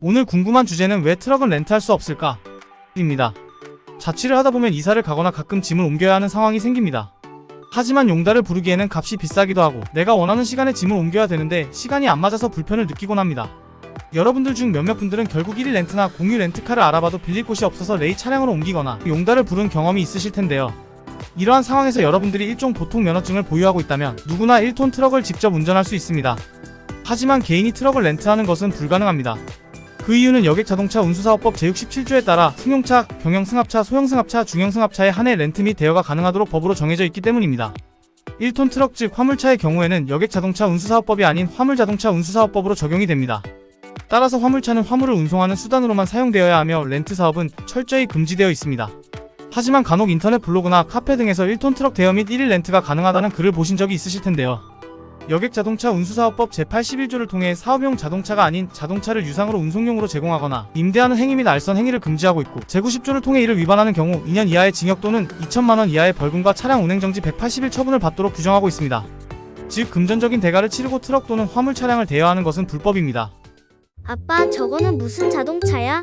오늘 궁금한 주제는 왜 트럭은 렌트할 수 없을까? 입니다. 자취를 하다 보면 이사를 가거나 가끔 짐을 옮겨야 하는 상황이 생깁니다. 하지만 용달을 부르기에는 값이 비싸기도 하고 내가 원하는 시간에 짐을 옮겨야 되는데 시간이 안 맞아서 불편을 느끼곤 합니다. 여러분들 중 몇몇 분들은 결국 1일 렌트나 공유 렌트카를 알아봐도 빌릴 곳이 없어서 레이 차량으로 옮기거나 용달을 부른 경험이 있으실 텐데요. 이러한 상황에서 여러분들이 일종 보통 면허증을 보유하고 있다면 누구나 1톤 트럭을 직접 운전할 수 있습니다. 하지만 개인이 트럭을 렌트하는 것은 불가능합니다. 그 이유는 여객자동차 운수사업법 제67조에 따라 승용차, 경영승합차, 소형승합차, 중형승합차의 한해 렌트 및 대여가 가능하도록 법으로 정해져 있기 때문입니다. 1톤 트럭 즉 화물차의 경우에는 여객자동차 운수사업법이 아닌 화물자동차 운수사업법으로 적용이 됩니다. 따라서 화물차는 화물을 운송하는 수단으로만 사용되어야 하며 렌트 사업은 철저히 금지되어 있습니다. 하지만 간혹 인터넷 블로그나 카페 등에서 1톤 트럭 대여 및 1일 렌트가 가능하다는 글을 보신 적이 있으실 텐데요. 여객자동차 운수사업법 제81조를 통해 사업용 자동차가 아닌 자동차를 유상으로 운송용으로 제공하거나 임대하는 행위 및 알선 행위를 금지하고 있고 제90조를 통해 이를 위반하는 경우 2년 이하의 징역 또는 2천만원 이하의 벌금과 차량 운행정지 180일 처분을 받도록 규정하고 있습니다. 즉 금전적인 대가를 치르고 트럭 또는 화물 차량을 대여하는 것은 불법입니다. 아빠, 저거는 무슨 자동차야?